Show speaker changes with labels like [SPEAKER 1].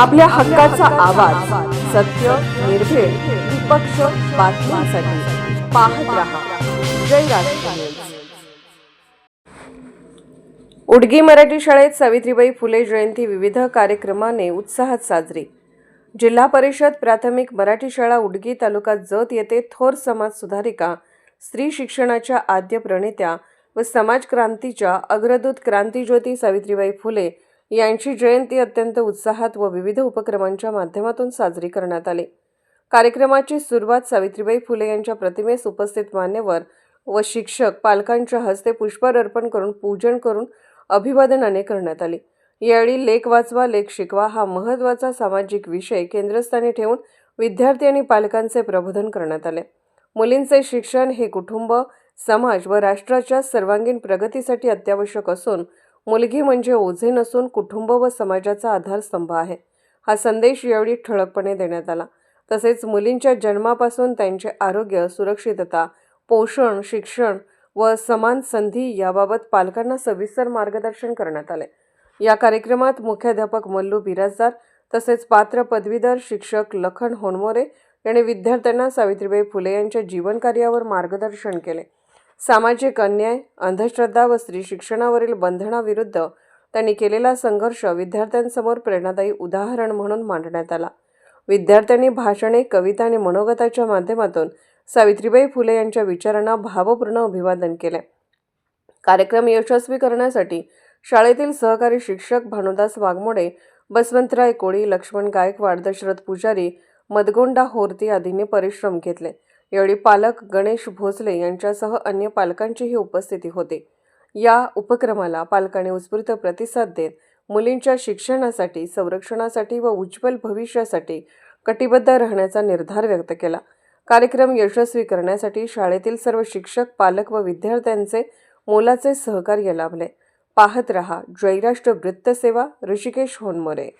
[SPEAKER 1] आपल्या हक्काचा आवाज सत्य निर्भेळ निपक्ष बातम्यांसाठी पाहत राहा. जय राष्ट्र उडगी मराठी शाळेत सावित्रीबाई फुले जयंती विविध कार्यक्रमाने उत्साहात साजरी. जिल्हा परिषद प्राथमिक मराठी शाळा उडगी तालुका जत येथे थोर समाज सुधारिका स्त्री शिक्षणाच्या आद्य प्रणेत्या व समाज क्रांतीच्या अग्रदूत क्रांतीज्योती सावित्रीबाई फुले यांची जयंती अत्यंत उत्साहात व विविध उपक्रमांच्या माध्यमातून साजरी करण्यात आली. कार्यक्रमाची सुरुवात सावित्रीबाई फुले यांच्या प्रतिमेस उपस्थित मान्यवर व शिक्षक पालकांच्या हस्ते पुष्पहार अर्पण करून पूजन करून अभिवादनाने करण्यात आली. यावेळी लेख वाचवा लेख शिकवा हा महत्त्वाचा सामाजिक विषय केंद्रस्थानी ठेवून विद्यार्थी आणि पालकांचे प्रबोधन करण्यात आले. मुलींचे शिक्षण हे कुटुंब समाज व राष्ट्राच्या सर्वांगीण प्रगतीसाठी अत्यावश्यक असून मुलगी म्हणजे ओझे नसून कुटुंब व समाजाचा आधारस्तंभ आहे. हा संदेश यावेळी ठळकपणे देण्यात आला. तसेच मुलींच्या जन्मापासून त्यांचे आरोग्य सुरक्षितता पोषण शिक्षण व समान संधी याबाबत पालकांना सविस्तर मार्गदर्शन करण्यात आले. या कार्यक्रमात मुख्याध्यापक मल्लू बिराजदार तसेच पात्र पदवीधर शिक्षक लखन होनमोरे यांनी विद्यार्थ्यांना सावित्रीबाई फुले यांच्या जीवनकार्यावर मार्गदर्शन केले. सामाजिक अन्याय अंधश्रद्धा व स्त्री शिक्षणावरील बंधनाविरुद्ध त्यांनी केलेला संघर्ष विद्यार्थ्यांसमोर प्रेरणादायी उदाहरण म्हणून मांडण्यात आला. विद्यार्थ्यांनी भाषणे कविता आणि मनोगताच्या माध्यमातून सावित्रीबाई फुले यांच्या विचारांना भावपूर्ण अभिवादन केले. कार्यक्रम यशस्वी करण्यासाठी शाळेतील सहकारी शिक्षक भानुदास वाघमोडे बसवंतराय कोळी लक्ष्मण गायकवाड दशरथ पुजारी मदगोंडा होरती आदींनी परिश्रम घेतले. यावेळी पालक गणेश भोसले यांच्यासह अन्य पालकांचीही उपस्थिती होती. या उपक्रमाला पालकांनी उत्स्फूर्त प्रतिसाद देत मुलींच्या शिक्षणासाठी संरक्षणासाठी व उज्ज्वल भविष्यासाठी कटिबद्ध राहण्याचा निर्धार व्यक्त केला. कार्यक्रम यशस्वी करण्यासाठी शाळेतील सर्व शिक्षक पालक व विद्यार्थ्यांचे मोलाचे सहकार्य लाभले. पाहत रहा जयराष्ट्र वृत्तसेवा ऋषिकेश होनमोरे.